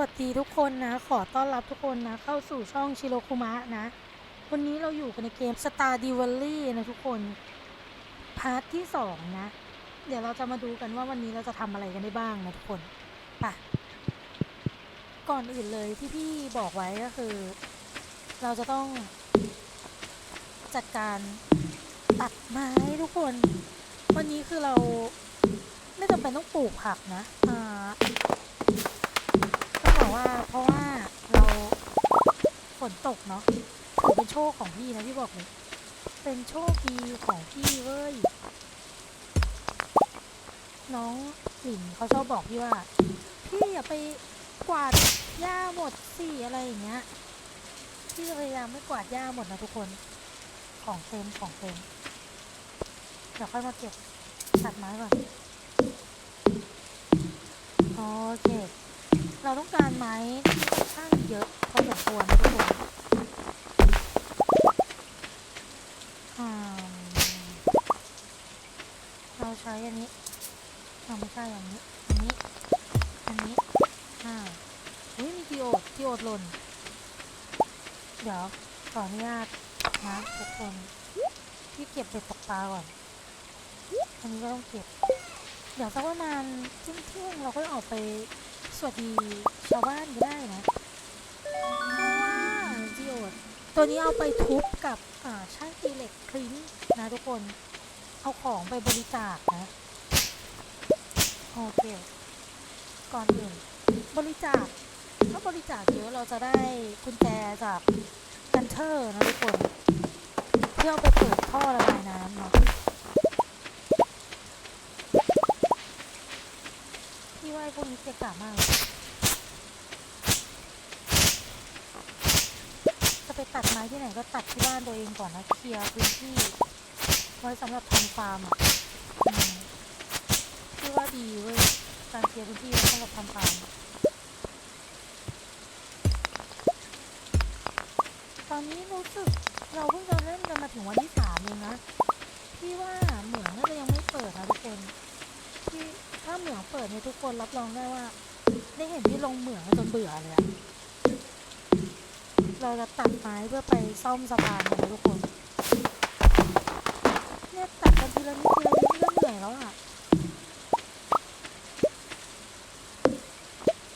วัสดีทุกคนนะ ขอต้อนรับทุกคนนะ เข้าสู่ช่องชิโรคุมะนะ วันนี้เราอยู่กันในเกม Star d i v a l l y นะทุกคน พาร์ทที่สองนะ เดี๋ยวเราจะมาดูกันว่าวันนี้เราจะทำอะไรกันได้บ้างนะทุกคนปะก่อนอื่นเลยที่พี่บอกไว้ก็คือ เราจะต้องจัดการตัดไม้ทุกคน วันนี้คือเราไม่จำเป็นต้องปลูกผักนะ ว่าเพราะว่าเราฝนตกเนาะถือเป็นโชคของพี่นะพี่บอกเลย เป็นโชคดีของพี่เว้ย น้องหลินเขาชอบบอกพี่ว่า พี่อย่าไปกวาดหญ้าหมดสิอะไรอย่างเงี้ย พี่จะพยายามไม่กวาดหญ้าหมดนะทุกคน ของเต็มของเต็ม เดี๋ยวค่อยมาเก็บตัดไม้ก่อนโอเค เราต้องการไม้ที่ค่อนข้างเยอะพอสมควรนทุกคนเราใช้อันนี้เราไม่ใช่อันนี้ อันนี้ อันนี้อ่าอุ้ยมีกิโอดกิโอดหล่น เดี๋ยวขออนุญาตนะทุกคนพี่เก็บเบ็ดตกปลาก่อน อันนี้ก็ต้องเก็บ เดี๋ยวสักประมาณเที่ยงๆเราก็ออกไป สวัสดีชาวบ้านก็ได้นะจิโอดตัวนี้เอาไปทุบกับช่างตีเหล็กคลิ้นนะทุกคน เอาของไปบริจาคนะ โอเค ก่อนอื่น บริจาค ถ้าบริจาคเยอะเราจะได้กุญแจจากกันเทอร์นะทุกคน เพื่อไปเปิดท่อระบายน้ำเนาะ พี่ว่าไอ้พวกนี้เกะกะมากจะไปตัดไม้ที่ไหนก็ตัดที่บ้านตัวเองก่อนนะเคลียร์พื้นที่ ไว้สำหรับทำฟาร์มอะอืมพี่ว่าดีเว้ยการเคลียร์พื้นที่ไว้สำหรับทำฟาร์มตอนนี้รู้สึกเราเพิ่งจะเล่นกันมาถึงวันที่สามเองนะพี่ว่าเหมืองน่าจะยังไม่เปิดนะทุกคนที่ ถ้าเหมืองเปิดเนี่ยทุกคนรับรองได้ว่า ได้เห็นที่ลงเหมืองจนเบื่อเลยอะเราจะตัดไม้เพื่อไปซ่อมสะพานนะทุกคน เนี่ยตัดกันทีละนิดทีละนิดนี่ก็เหนื่อยแล้วอะ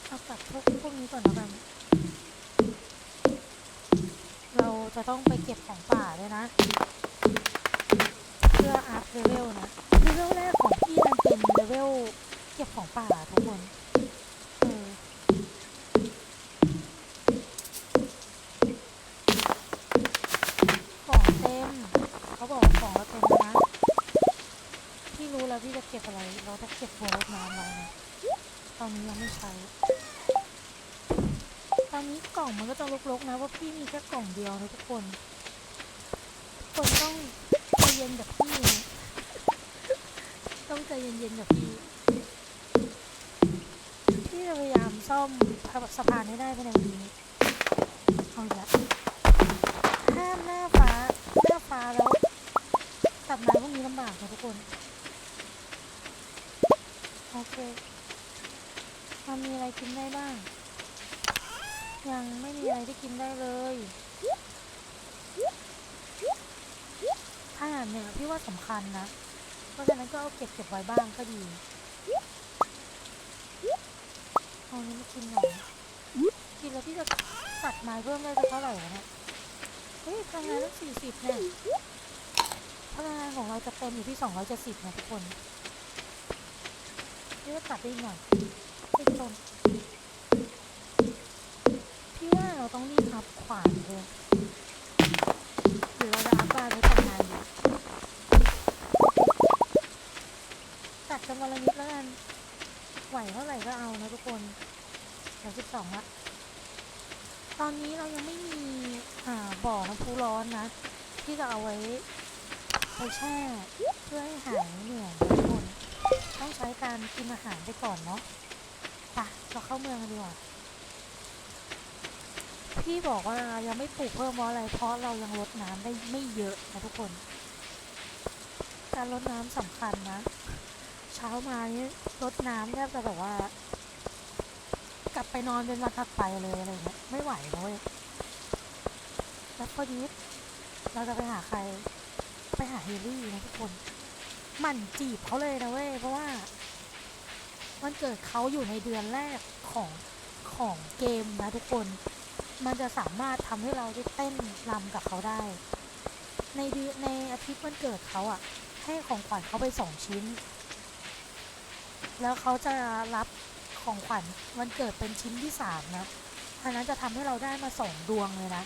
เอาตัดพวกพวกนี้ก่อนแล้วกัน เราจะต้องไปเก็บของป่าด้วยนะ เพื่ออัพเลเวลแรกของพี่มันเป็นเลเวลเก็บ ของป่าทุกคนเออของเต็ม เขาบอกว่าของเราเต็มแล้วนะ พี่รู้แล้วพี่จะเก็บอะไร เราต้องเก็บหัวรถน้ำไว้นะ ตอนนี้ยังไม่ใช้ ตอนนี้กล่องมันก็จะรกๆนะว่าะพี่มีแค่กล่องเดียวนะทุกคน ทุกคนต้องใจเย็นกับพี่นะ ต้องใจเย็นๆกับพี่ พี่จะพยายามซ่อม สะพานให้ได้ภายในวันนี้เอาอีกแล้วห้ามหน้าฟ้าหน้าฟ้าแล้วตัดไม้พวกนี้ลำบากนะทุกคนโอเคมันมีอะไรกินได้บ้าง ยังไม่มีอะไรที่กินได้เลยอาหารเนี่ยพี่ว่าสำคัญนะ เพราะฉะนั้นก็เอาเก็บเก็บไว้บ้างก็ดี เอานี้มากินหน่อยกินแล้วพี่จะตัดไม้เพิ่มได้สักเท่าไหร่เนี่ยเฮ้ยพลังงานตั้งสี่สิบเนี่ยพลังงานของเราจะเต็มอยู่ที่สองร้อยเจ็ดสิบนะทุกคนพี่ว่าตัดได้หน่อยเป็นต้นพี่ว่าเราต้องรีบอัพขวานเลยหรือเราจะอัพบ้านไว้ทำงานอยู่ตัดกันวันละนิดแล้วกัน ไหวเท่าไหร่ก็เอานะทุกคนเดี๋ยวสิบสองละตอนนี้เรายังไม่มีอ่าบ่อน้ำพุร้อนนะ ที่จะเอาไว้ไปแช่เพื่อให้หายเหนื่อยทุกคนต้องใช้การกินอาหารไปก่อนเนาะไปเราเข้าเมืองกันดีกว่าพี่บอกว่ายังไม่ปลูกเพิ่มเพราะอะไร เพราะเรายังลดน้ำได้ไม่เยอะนะทุกคน การลดน้ำสำคัญนะ ช้ามานี่รดน้ำแทบจะแบบว่า กลับไปนอนเป็นวันถัดไปเลยอะไรเงี้ยไม่ไหวเลยแล้วพอดีเราจะไปหาใคร ไปหาเฮลี่นะทุกคน มันจีบเขาเลยนะเว้ยเพราะว่าวันเกิดเขาอยู่ในเดือนแรกของของเกมนะทุกคน มันจะสามารถทำให้เราได้เต้นรำกับเขาได้ ในเดือนในอาทิตย์วันเกิดเขาอะ ให้ของขวัญเขาไปสองชิ้น แล้วเขาจะรับของขวัญวันเกิดเป็นชิ้นที่สามนะอันนั้นจะทำให้เราได้มาสองดวงเลยนะ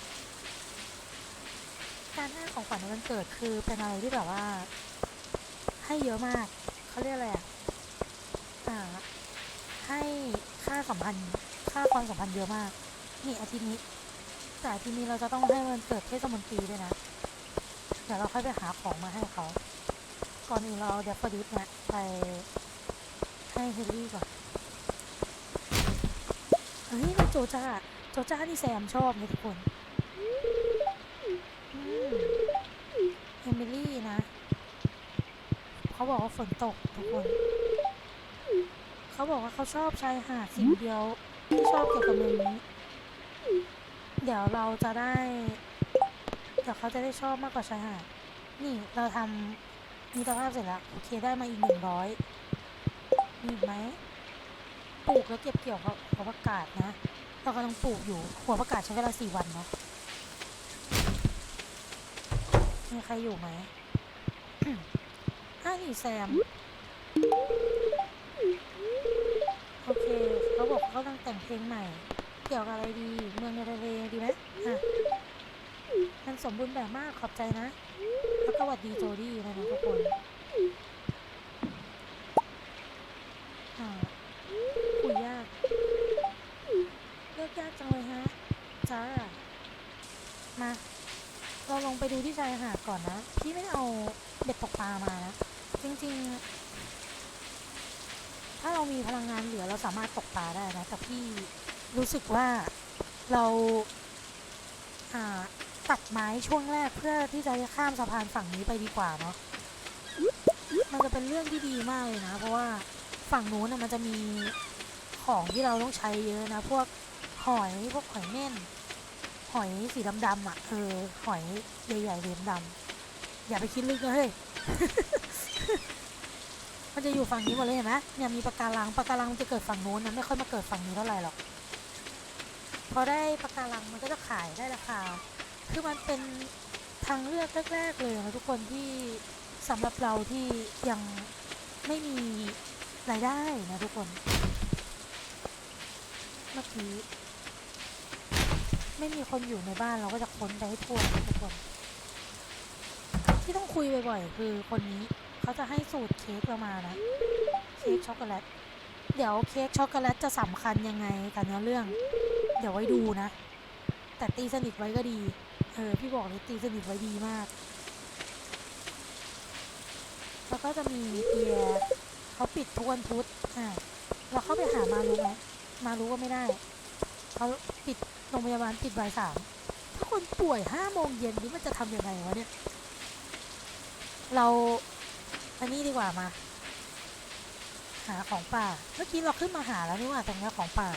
การให้ของขวัญวันเกิดคือเป็นอะไรที่แบบว่า ให้เยอะมาก เขาเรียกอะไรอะอ่า ให้ค่าสัมพันธ์ ค่าความสัมพันธ์เยอะมาก นี่อาทิตย์นี้แต่อาทิตย์นี้เราจะต้องให้วันเกิดเทศมนตรีด้วยนะ เดี๋ยวเราค่อยไปหาของมาให้เขา ก่อนอื่นเราเอาเดฟฟอดิสเนี่ยไป ให้เฮนรี่ก่อน เฮ้ยโจจ้าโจจ้านี่แซมชอบเลยทุกคนเอมิลี่นะ เขาบอกว่าฝนตกทุกคน เขาบอกว่าเขาชอบชายหาดสิ่งเดียวที่ชอบเกี่ยวกับเมืองนี้ เดี๋ยวเราจะได้ เดี๋ยวเขาจะได้ชอบมากกว่าชายหาด นี่เราทำมีตภาพเสร็จแล้ว โอเคได้มาอีกหนึ่งร้อย มีอีกไหมปลูกแล้วเก็บเกี่ยวกับหัวประกาศนะเรากำลังปลูกอยู่หัวประกาศใช้เวลาสี่วันเนาะมีใครอยู่ไหมอ้าวนี่แซม โอเคเขาบอกเขากำลังแต่งเพลงใหม่ เกี่ยวกับอะไรดี เมืองในทะเลดีไหมอะมันสมบูรณ์แบบมากขอบใจนะ แล้วก็วัดดีโจดี้นะทุกคน อ่าคุยยาก เลือกยากจังเลยฮะ จ้า มา เราลงไปดูที่ชายหาด ก่อนนะ พี่ไม่ได้เอาเบ็ดตกปลามานะ จริงๆ ถ้าเรามีพลังงานเหลือเราสามารถตกปลาได้นะ แต่พี่รู้สึกว่าเราตัดไม้ช่วงแรกเพื่อที่จะข้ามสะพานฝั่งนี้ไปดีกว่าเนาะ มันจะเป็นเรื่องที่ดีมากเลยนะ เพราะว่าฝั่งนู้นนะมันจะมีของที่เราต้องใช้เยอะนะ พวกหอยพวกหอยเม่น หอยสีดำๆอะเออหอยใหญ่ๆเรียมดำอย่าไปคิดลึกนะเฮ้ย มันจะอยู่ฝั่งนี้หมดเลยเห็นไหมเนี่ยมีปะการังปะการังมันจะเกิดฝั่งนู้นนะไม่ค่อยมาเกิดฝั่งนี้เท่าไหร่หรอกพอได้ปะการังมันก็จะขายได้ราคาคือมันเป็นทางเลือกแรกๆเลยนะทุกคนที่สำหรับเราที่ยังไม่มีรายได้นะทุกคน เมื่อกี้ ไม่มีคนอยู่ในบ้านเราก็จะค้นไปให้ทั่วนทุกคน ที่ต้องคุยบ่อยๆคือคนนี้เขาจะให้สูตรเค้กเรามานะเค้กช็อกโกแลตเดี๋ยวเค้กช็อกโกแลตจะสำคัญยังไงกับเนื้อเรื่อง เดี๋ยวไว้ดูนะ แต่ตีสนิทไว้ก็ดีเออพี่บอกเลยตีสนิทไว้ดีมาก แล้วก็จะมีเอียเขาปิดทุกวันพุธอ่าเราเข้าไปหามารู้ไหมมารู้ก็ไม่ได้เขา โรงพยาบาลปิดบ่ายสามถ้าคนป่วยห้าโมงเย็นนี่มันจะทำยังไงวะเนี่ย เราอันนี้ดีกว่ามา หาของป่า เมื่อกี้เราขึ้นมาหาแล้วนี่ว่าตรงเนี้ยของป่า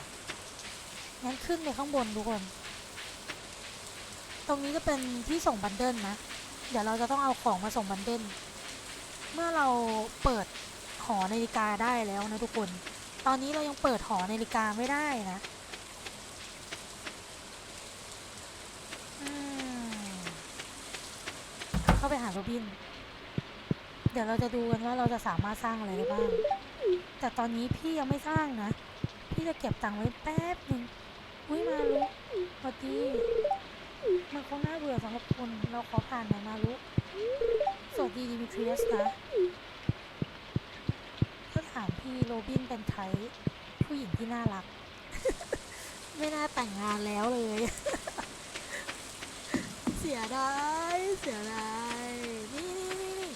งั้นขึ้นไปข้างบนทุกคน ตรงนี้จะเป็นที่ส่งบันเดิลนะ เดี๋ยวเราจะต้องเอาของมาส่งบันเดิลเมื่อเราเปิดหอนาฬิกาได้แล้วนะทุกคน ตอนนี้เรายังเปิดหอนาฬิกาไม่ได้นะ อืม เข้าไปหาโรบิน เดี๋ยวเราจะดูกันว่าเราจะสามารถสร้างอะไรได้บ้าง แต่ตอนนี้พี่ยังไม่สร้างนะ พี่จะเก็บตังค์ไว้แป๊บหนึ่งอุ้ยมาลุสวัสดีมันคงน่าเบื่อสำหรับคุณเราขอผ่านหน่อยมาลุสวัสดีดิมิทริอสนะถ้าถามพี่โรบินเป็นไทผู้หญิงที่น่ารัก ไม่น่าแต่งงานแล้วเลย เสียดาย เสียดายนี่นี่นี่นี่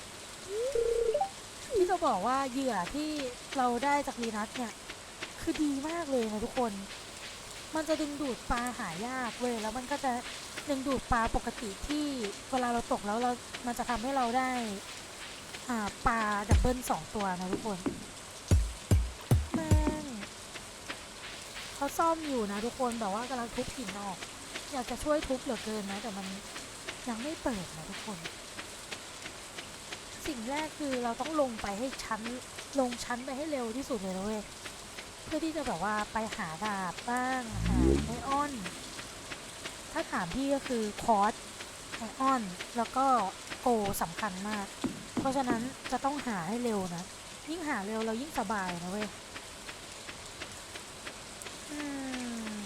ที่จะ บอกว่าเหยื่อที่เราได้จากวีนัสเนี่ย คือดีมากเลยนะทุกคน มันจะดึงดูดปลาหายากเว้ยแล้วมันก็จะดึงดูดปลาปกติที่เวลาเราตกแล้วเรา มันจะทำให้เราได้าปลาดับเบิลสองตัวนะทุกคนแม่งเขาเขาซ่อมอยู่นะทุกคนแบบว่ากำลังทุบหินออก อยากจะช่วยทุบเหลือเกินนะ แต่มันยังไม่เปิดนะทุกคน สิ่งแรกคือเราต้องลงไปให้ชั้นลงชั้นไปให้เร็วที่สุดเลยนะเว้ยเพื่อที่จะแบบว่าไปหาดาบบ้างหาไอออน ถ้าถามพี่ก็คือคอร์สไอออน แล้วก็โกสำคัญมาก เพราะฉะนั้นจะต้องหาให้เร็วนะ ยิ่งหาเร็วเรายิ่งสบายนะเว้ย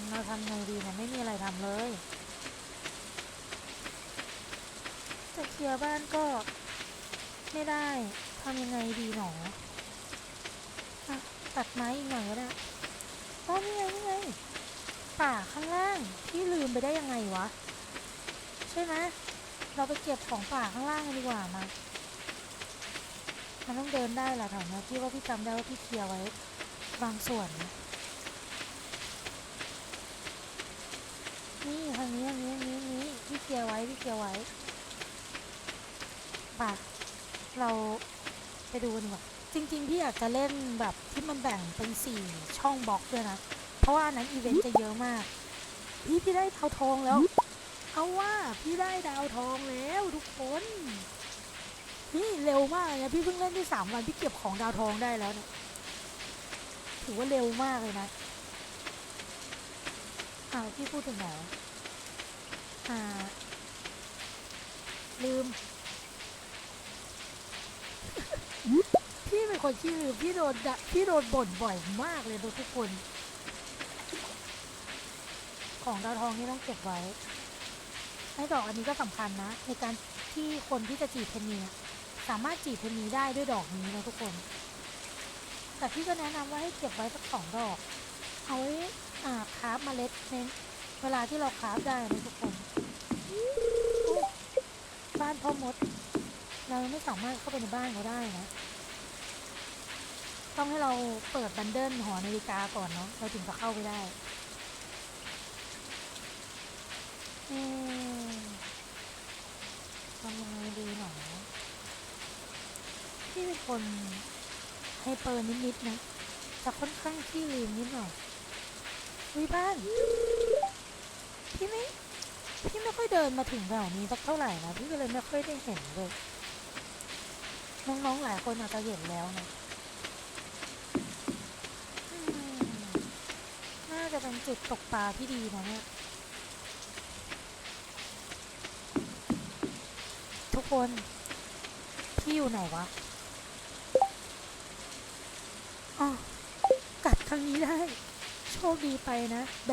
เราทำไงดีเนี่ยไม่มีอะไรทำเลย จะเคลียร์บ้านก็ ไม่ได้ทำยังไงดีหนออะตัดไม้อีกหน่อยก็ได้อ๋อนี่ไงนี่ไงป่าข้างล่างพี่ลืมไปได้ยังไงวะ ใช่ไหมเราไปเก็บของป่าข้างล่างกันดีกว่ามามันต้องเดินได้แหละแถวนี้พี่ว่าพี่จำได้ว่าพี่เคลียร์ไว้ บางส่วนนะนี่ทางนี้ทางนี้ทางนี้นี้พี่เคลียร์ไว้พี่เคลียร์ไว้ป่ะ เราไปดูกันดีกว่าจริงๆพี่อยากจะเล่นแบบที่มันแบ่งเป็นสี่ช่องบล็อกด้วยนะ เพราะว่าอันนั้นอีเวนต์จะเยอะมาก พี่พี่ได้ดาวทองแล้ว เอาว่าพี่ได้ดาวทองแล้วทุกคนนี่เร็วมากเลยนะพี่เพิ่งเล่นได้สามวันพี่เก็บของดาวทองได้แล้วเนี่ยถือว่าเร็วมากเลยนะอ่าพี่พูดถึงไหนอ่าลืม พี่เป็นคนขี้ลืมพี่โดนดะพี่โดนบ่นบ่อยมากเลยทุกคน ของดาวทองนี่ต้องเก็บไว้ไอ้ดอกอันนี้ก็สำคัญนะ ในการที่คนที่จะจีบเพนนีสามารถจีบเพนนีได้ด้วยดอกนี้นะทุกคน แต่พี่ก็แนะนำว่าให้เก็บไว้สักสองดอก เอาไว้อ่าคราฟเมล็ดในเวลาที่เราคราฟได้นะทุกคนบ้านพ่อมด เราไม่สามารถเข้าไปในบ้านเขาได้นะ ต้องให้เราเปิดบันเดิลหอนาฬิกาก่อนเนาะ เราถึงจะเข้าไปได้ทำยังไงดีหนอพี่เป็นคนให้เปิดนิดๆนะจะค่อนข้างขี้ลืมนิดหน่อยวิบ้าน พี่ไม่ พี่ไม่ค่อยเดินมาถึงแถวนี้สักเท่าไหร่นะ พี่ก็เลยไม่ค่อยได้เห็นเลย น้องๆหลายคนอาจจะเห็นแล้วนะน่าจะเป็นจุดตกปลาที่ดีนะเนี่ย ทุกคนพี่อยู่ไหนวะอ๋อกัดทางนี้ได้ โชคดีไปนะ แบ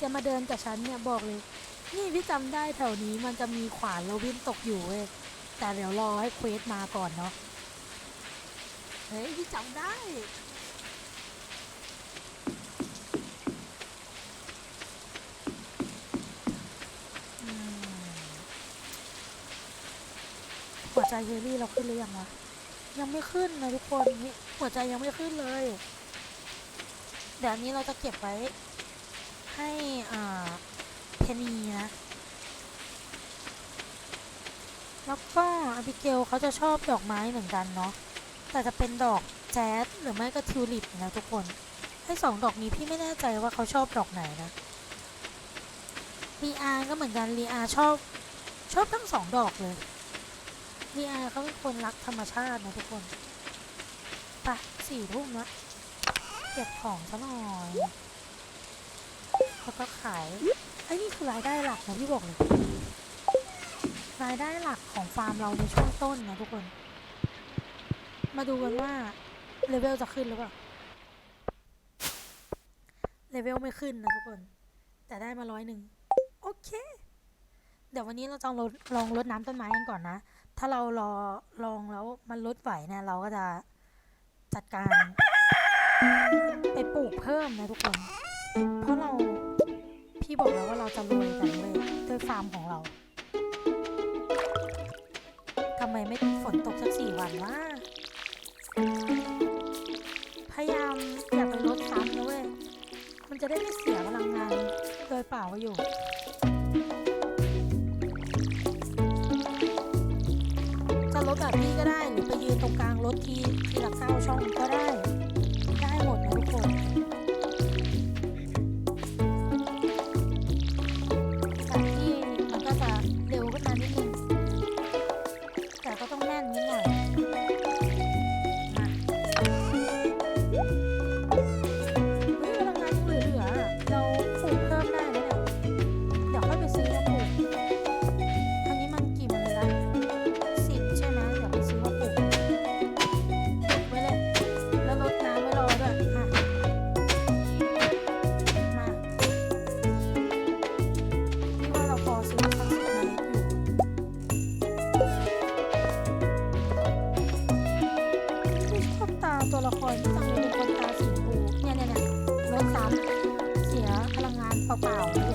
จะมาเดินกับฉันเนี่ยบอกเลย นี่พี่จำได้แถวนี้มันจะมีขวานโรบินตกอยู่เว้ย แต่เดี๋ยวรอให้เควสมาก่อนเนาะ เฮ้ยพี่จำได้ หัวใจเฮลี่เราขึ้นหรือยังวะ ยังไม่ขึ้นนะทุกคนนี่หัวใจยังไม่ขึ้นเลย เดี๋ยวอันนี้เราจะเก็บไว้ให้อ่าเพนีนะ แล้วก็อบิเกลเขาจะชอบดอกไม้เหมือนกันเนาะแต่จะเป็นดอกแจ๊สหรือไม่ก็ทิวลิปนะทุกคนให้สองดอกนี้พี่ไม่แน่ใจว่าเขาชอบดอกไหนนะลีอาก็เหมือนกันลีอาชอบชอบทั้งสองดอกเลยลีอาเขาเป็นคนรักธรรมชาตินะทุกคนปะสี่ทุ่มละเก็บของซะหน่อยแล้วก็ขายไอ้นี่คือรายได้หลักนะพี่บอกเลย รายได้หลักของฟาร์มเราในช่วงต้นนะทุกคน มาดูกันว่าเลเวลจะขึ้นหรือเปล่า เลเวลไม่ขึ้นนะทุกคน แต่ได้มาร้อยหนึ่งโอเค เดี๋ยววันนี้เราจะลองลองรดน้ำต้นไม้กันก่อนนะ ถ้าเรารอลองแล้วมันลดไหวเนี่ยเราก็จะจัดการ ไปปลูกเพิ่มนะทุกคน เพราะเราพี่บอกแล้วว่าเราจะรวยกันเลยด้วยฟาร์มของเรา ไมไม่ฝนตกสักสี่วันวะพยายามอย่าไปลดซ้ำนะเว้ย มันจะได้ไม่เสียพลังงานโดยเปล่าประโยชน์จะลดแบบนี้ก็ได้หรือไปยืนตรงกลางรถทีทีละเข้าช่องก็ได้ เปล่า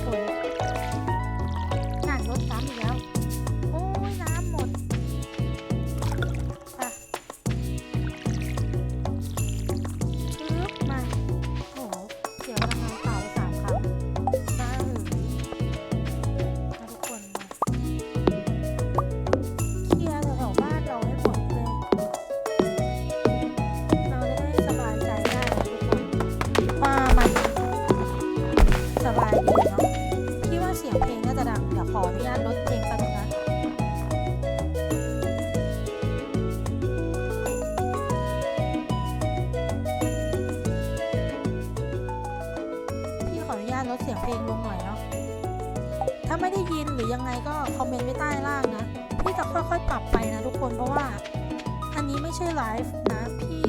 ใช่ไลฟ์นะพี่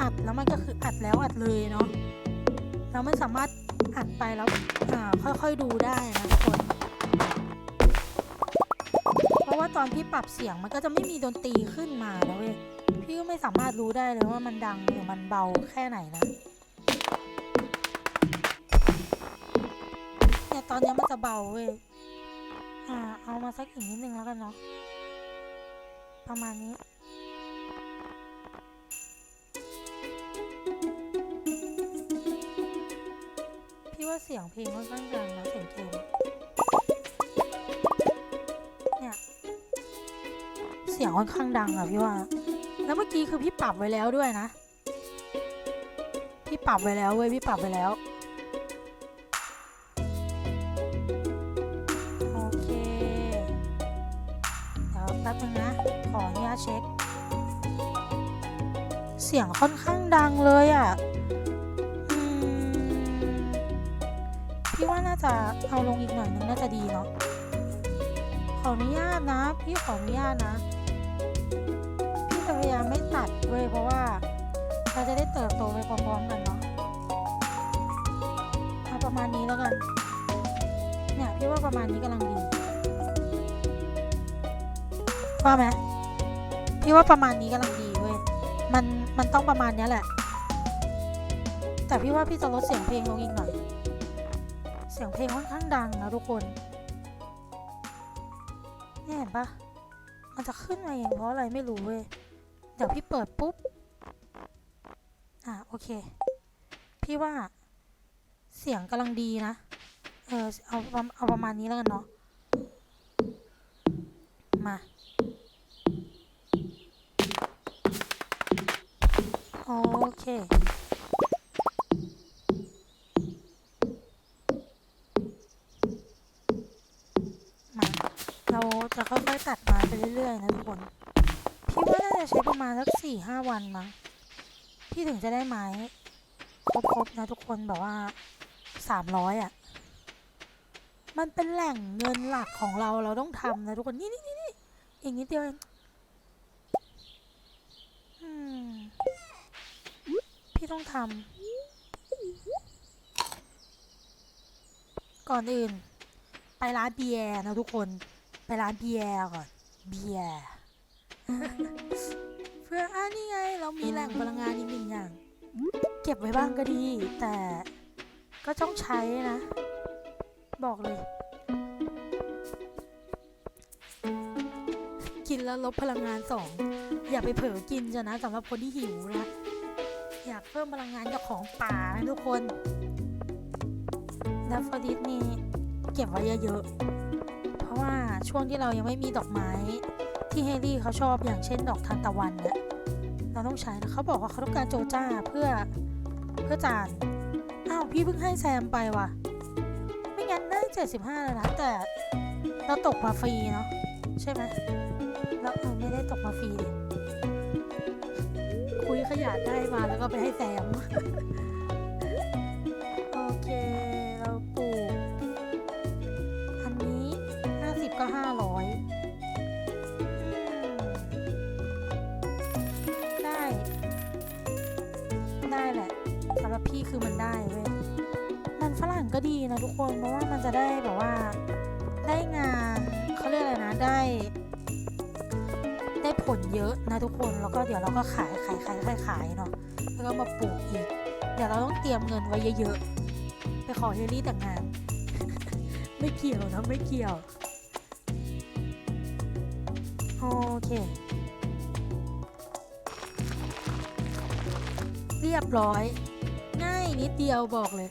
อัดแล้วมันก็คืออัดแล้วอัดเลยเนาะเราไม่สามารถอัดไปแล้วอ่าค่อยๆดูได้นะทุกคน เพราะว่าตอนพี่ปรับเสียงมันก็จะไม่มีดนตรีขึ้นมาแล้วเว้ยพี่ก็ไม่สามารถรู้ได้เลยว่ามันดังหรือมันเบาแค่ไหนนะเนี่ยตอนนี้มันจะเบาเว้ยอ่าเอามาสักอีกนิดนึงแล้วกันเนาะประมาณนี้ ว่าเสียงเพลงค่อนข้างดังนะเสียงเกมเนี่ยเสียงค่อนข้างดังอะพี่ว่า แล้วเมื่อกี้คือพี่ปรับไว้แล้วด้วยนะ พี่ปรับไว้แล้วเว้ยพี่ปรับไว้แล้วโอเคเดี๋ยวแป๊บนึงนะขออนุญาตเช็ค เสียงค่อนข้างดังเลยอะ่ะ จะเอาลงอีกหน่อยนึงน่าจะดีเนาะขออนุญาตนะ พี่ขออนุญาตนะ พี่จะพยายามไม่ตัดเว้ยเพราะว่า เราจะได้เติบโตไปพร้อมๆกันเนาะเอาประมาณนี้แล้วกัน เนี่ยพี่ว่าประมาณนี้กำลังดีว่าไหมพี่ว่าประมาณนี้กำลังดีเว้ยมันมันต้องประมาณนี้แหละ แต่พี่ว่าพี่จะลดเสียงเพลงลงอีกหน่อย เพลงค่อนข้างดังนะทุกคนเนี่ยเห็นปะมันจะขึ้นมาเองเพราะอะไรไม่รู้เว้ย เดี๋ยวพี่เปิดปุ๊บ อะโอเค พี่ว่าเสียงกำลังดีนะ เออเอาเอาประมาณนี้แล้วกันเนาะ มา โอเค จะค่อยๆตัดไม้ไปเรื่อยๆนะทุกคนพี่ว่าน่าจะใช้ประมาณสักสี่ห้าวันมั้งพี่ถึงจะได้ไม้ครบๆนะทุกคนแบบว่าสามร้อยอะ มันเป็นแหล่งเงินหลักของเราเราต้องทำนะทุกคนนี่นี่นี่นี่อีกนิดเดียวเองพี่ต้องทำก่อนอื่น ไปร้านเบียร์นะทุกคน ไปร้านเบียร์ก่อน เบียร์เพื่ออ่านี่ไง เรามีแหล่งพลังงานอีกหนึ่งอย่าง เก็บไว้บ้างก็ดี แต่ก็ต้องใช้นะ บอกเลย กินแล้วลบพลังงานสอง อย่าไปเผลอกินจะนะสำหรับคนที่หิวนะ อยากเพิ่มพลังงานจากของป่านะทุกคนแล้วฟอดิสนี่เก็บไว้เยอะๆเพราะว่า ช่วงที่เรายังไม่มีดอกไม้ ที่เฮลี่เขาชอบอย่างเช่นดอกทานตะวันเนี่ยเราต้องใช้นะเขาบอกว่าเขาต้องการโจจ้าเพื่อเพื่อจานอ้าวพี่เพิ่งให้แซมไปว่ะ ไม่งั้นได้เจ็ดสิบห้าเลยนะแต่เราตกมาฟรีเนาะใช่ไหมเราเออไม่ได้ตกมาฟรีดิคุยขยะได้มาแล้วก็ไปให้แซม พี่คือมันได้เว้ยมันฝรั่งก็ดีนะทุกคนเพราะว่ามันจะได้แบบว่าได้งานเขาเรียกอะไรนะได้ ได้ผลเยอะนะทุกคนแล้วก็เดี๋ยวเราก็ขายขายขายขายขายเนาะแล้วก็มาปลูกอีก เดี๋ยวเราต้องเตรียมเงินไว้เยอะๆไปขอเฮลี่แต่งงาน ไม่เกี่ยวนะไม่เกี่ยวโอเค เรียบร้อย นิดเดียวบอกเลย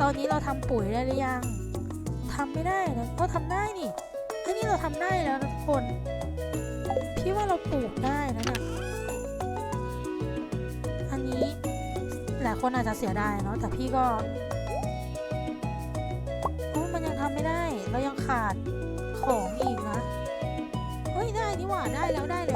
ตอนนี้เราทำปุ๋ยได้หรือยังทำไม่ได้นะก็ทำได้นี่ไอ้นี่เราทำได้แล้วนะทุกคน พี่ว่าเราปลูกได้นะเนี่ยอันนี้หลายคนอาจจะเสียดายเนาะแต่พี่ก็มันยังทำไม่ได้ เรายังขาดของอีกนะ เฮ้ยได้นี่หว่าได้แล้วได้แล้ว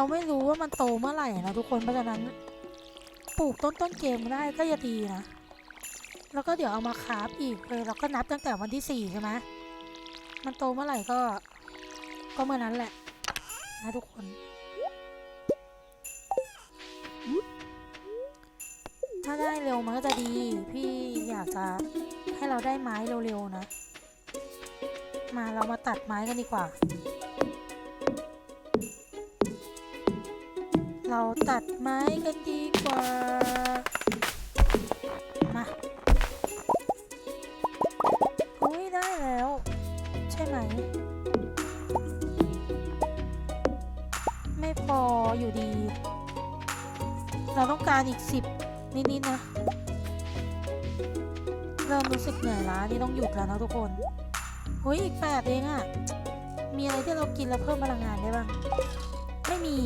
เราไม่รู้ว่ามันโตเมื่อไหร่นะทุกคน เพราะฉะนั้นปลูกต้นต้นเกมได้ก็จะดีนะ แล้วก็เดี๋ยวเอามาคราฟอีกเลยเราก็นับตั้งแต่วันที่สี่ใช่ไหมมันโตเมื่อไหร่ก็ ก็เมื่อนั้นแหละ นะทุกคนถ้าได้เร็วมันก็จะดี พี่อยากจะให้เราได้ไม้เร็วๆนะ มาเรามาตัดไม้กันดีกว่า ตัดไม้กันดีกว่า มาอุ้ยได้แล้ว ใช่ไหม ไม่พออยู่ดี เราต้องการอีกสิบนิดๆนะเริ่มรู้สึกเหนื่อยล้านี่ต้องหยุดแล้วนะทุกคนเฮ้ยอีกแปดเองอะมีอะไรที่เรากินแล้วเพิ่มพลังงานได้บ้าง ไม่มี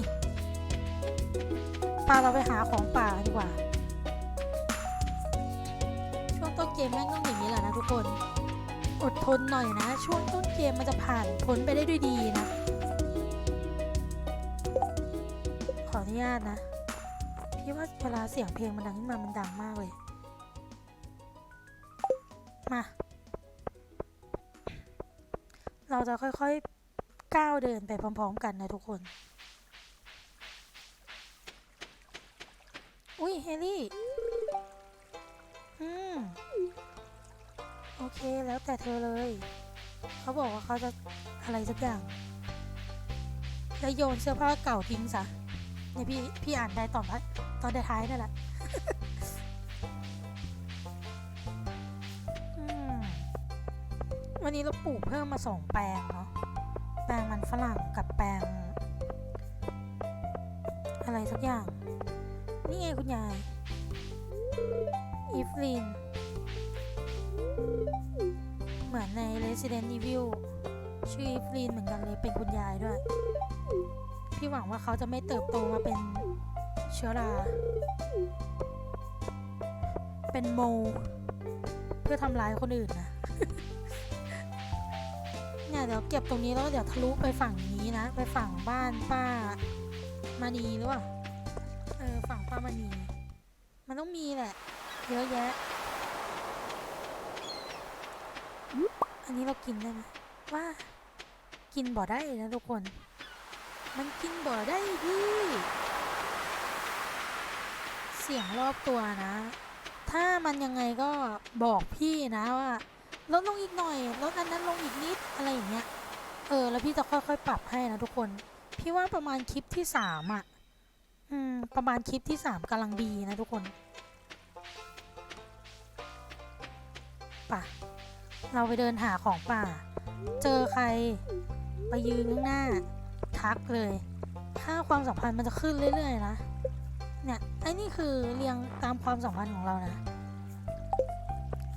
พาเราไปหาของป่าดีกว่า ช่วงต้นเกมแม่งต้องอย่างนี้แหละนะทุกคน อดทนหน่อยนะ ช่วงต้นเกมมันจะผ่านพ้นไปได้ด้วยดีนะ ขออนุญาตนะ พี่ว่าเวลาเสียงเพลงมันดังขึ้นมามันดังมากเลย มา เราจะค่อยๆก้าวเดินไปพร้อม ๆ กันนะทุกคน อุ้ยเฮลี่ อืม โอเคแล้วแต่เธอเลย เขาบอกว่าเขาจะอะไรสักอย่าง แล้วโยนเสื้อผ้าเก่าทิ้งซะเนี่ยพี่พี่อ่านได้ตอนท้ายตอนท้ายนั่นแหละวันนี้เราปลูกเพิ่มมาสองแปลงเนาะ แปลงมันฝรั่งกับแปลง อะไรสักอย่าง นี่ไงคุณยายอีฟลิน เหมือนใน Resident Evil ชื่ออีฟลินเหมือนกันเลยเป็นคุณยายด้วย พี่หวังว่าเขาจะไม่เติบโตมาเป็นเชื้อรา เป็นโม เพื่อทำร้ายคนอื่นนะ เนี่ยเดี๋ยวเก็บตรงนี้แล้วเดี๋ยวทะลุไปฝั่งนี้นะ ไปฝั่งบ้านป้ามานีหรือเปล่า ป้ามานีมันต้องมีแหละ เยอะแยะ อันนี้เรากินได้ไหมว่ากินบ่ได้นะทุกคน มันกินบ่ได้พี่เสียงรอบตัวนะ ถ้ามันยังไงก็บอกพี่นะว่าลดลงอีกหน่อยลดอันนั้นลงอีกนิดอะไรอย่างเงี้ย เออ แล้วพี่จะค่อยๆ ปรับให้นะทุกคน พี่ว่าประมาณคลิปที่สามอะ ประมาณคลิปที่สามกำลังดีนะทุกคนป่ะเราไปเดินหาของป่า เจอใครไปยืนข้างหน้า ทักเลยค่าความสัมพันธ์มันจะขึ้นเรื่อย ๆ นะ เนี่ยไอ้นี่คือเรียงตามความสัมพันธ์ของเรานะ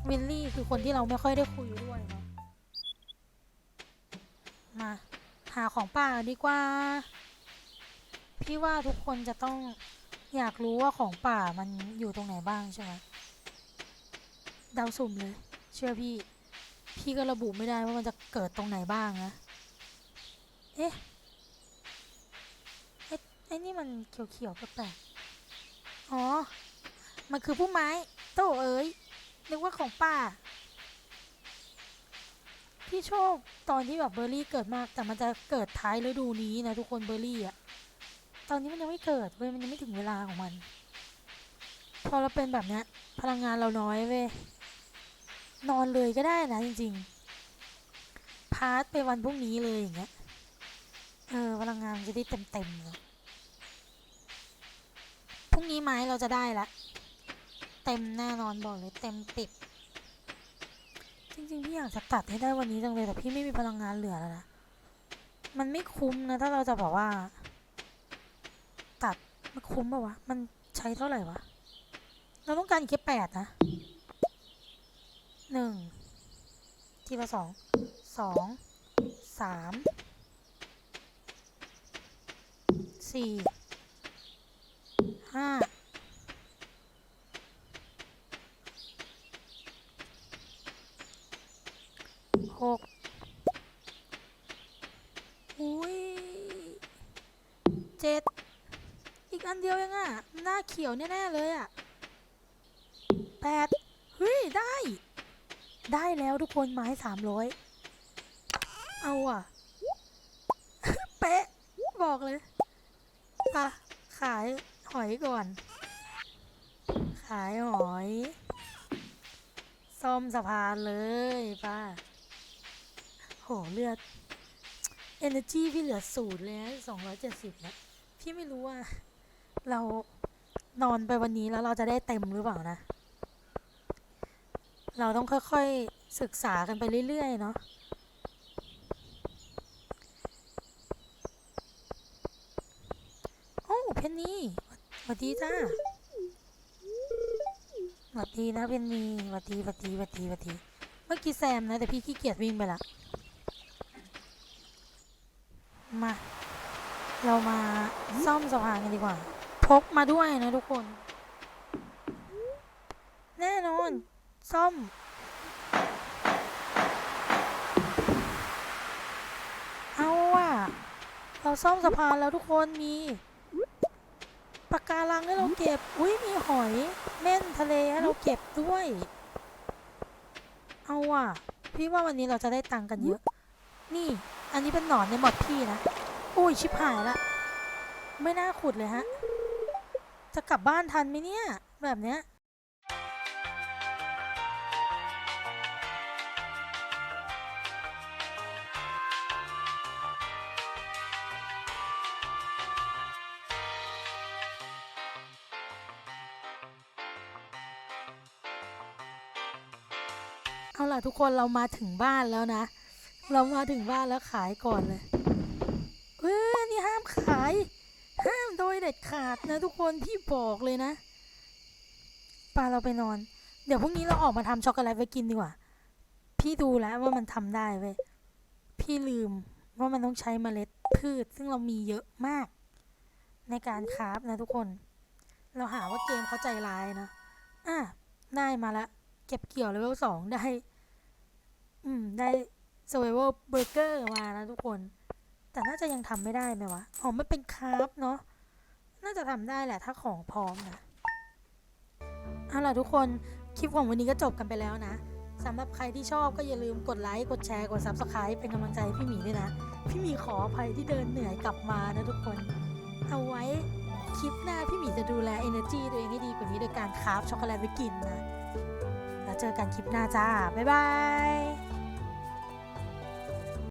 วิลลี่คือคนที่เราไม่ค่อยได้คุยด้วยเนาะมา หาของป่าดีกว่า พี่ว่าทุกคนจะต้องอยากรู้ว่าของป่ามันอยู่ตรงไหนบ้างใช่ไหมเดาสุ่มเลย เชื่อพี่ พี่ก็ระบุไม่ได้ว่ามันจะเกิดตรงไหนบ้างนะ เอ๊ะไอ้ไอ้นี่มันเขียวๆแปลกๆอ๋อ มันคือผู้ไม้ โตเอ้ยนึกว่าของป้าพี่โชคตอนที่แบบเบอร์รี่เกิดมาก แต่มันจะเกิดท้ายฤดูนี้นะทุกคนเบอร์รี่อะ ตอนนี้มันยังไม่เกิดเว้ยมันยังไม่ถึงเวลาของมัน พอเราเป็นแบบเนี้ยพลังงานเราน้อยเว้ยนอนเลยก็ได้นะจริง ๆ พาร์ทไปวันพรุ่งนี้เลยอย่างเงี้ยเออพลังงานจะได้เต็มๆเลยพรุ่งนี้ไม้เราจะได้ละ เต็มแน่นอนบอกเลยเต็มปิดจริงๆพี่อยากจะตัดให้ได้วันนี้จังเลยแต่พี่ไม่มีพลังงานเหลือแล้วนะมันไม่คุ้มนะถ้าเราจะแบบว่า มันคุ้มปะวะ มันใช้เท่าไหร่วะ เราต้องการอีกแค่แปดนะหนึ่งทีละสอง สอง สาม สี่ ห้า หกอุ้ยเจ็ด อันเดียวเองอะหน้าเขียวแน่ๆเลยอะแปดเฮ้ย ได้ ได้แล้วทุกคนไม้สามร้อยเอาอะเป๊ะ บอกเลยอะขายหอยก่อน ขายหอยซ่อมสะพานเลยป้าโหเลือด energy พี่เหลือศูนย์เลยสองร้อยเจ็ดสิบนะพี่ไม่รู้ว่า เรานอนไปวันนี้แล้วเราจะได้เต็มหรือเปล่านะ เราต้องค่อยๆศึกษากันไปเรื่อยๆเนาะโอ้เพนนี่สวัสดีจ้าสวัสดีนะเพนนี่สวัสดีสวัสดีสวัสดีสวัสดี เมื่อกี้แซมนะ แต่พี่ขี้เกียจวิ่งไปละมา เรามาซ่อมสะพานกันดีกว่า พกมาด้วยนะทุกคน แน่นอนซ่อม เอาอะเราซ่อมสะพานแล้วทุกคนมีปะการังให้เราเก็บ อุ้ยมีหอย เม่นทะเลให้เราเก็บด้วย เอาอะ พี่ว่าวันนี้เราจะได้ตังค์กันเยอะ นี่ อันนี้เป็นหนอนในหมอดพี่นะ อุ้ยชิบหายละ ไม่น่าขุดเลยฮะ จะกลับบ้านทันไหมเนี่ย แบบเนี้ยเอาล่ะทุกคนเรามาถึงบ้านแล้วนะ เรามาถึงบ้านแล้วขายก่อนเลยเอ้ยนี่ห้ามขาย ด็ดขาดนะทุกคนพี่บอกเลยนะปาเราไปนอน เดี๋ยวพรุ่งนี้เราออกมาทำช็อกโกแลตไว้กินดีกว่า พี่ดูแล้วว่ามันทำได้เว้ยพี่ลืมว่ามันต้องใช้เมล็ดพืช ซึ่งเรามีเยอะมาก ในการคราฟนะทุกคน เราหาว่าเกมเขาใจร้ายนะอะได้มาละ เก็บเกี่ยวเลเวลสองได้ อืม ได้ survival burger มานะทุกคน แต่น่าจะยังทำไม่ได้ไหมวะ อ๋อ มันเป็นคราฟเนาะ น่าจะทำได้แหละถ้าของพร้อมนะเอาล่ะทุกคนคลิปของวันนี้ก็จบกันไปแล้วนะสำหรับใครที่ชอบก็อย่าลืมกดไลค์ กดแชร์ กด subscribe เป็นกำลังใจให้พี่หมีด้วยนะ พี่หมีขออภัยที่เดินเหนื่อยกลับมานะทุกคน เอาไว้คลิปหน้าพี่หมีจะดูแล energy ตัวเองให้ดีกว่านี้โดยการคราฟช็อกโกแลตไปกินนะ แล้วเจอกันคลิปหน้าจ้า บ๊ายบาย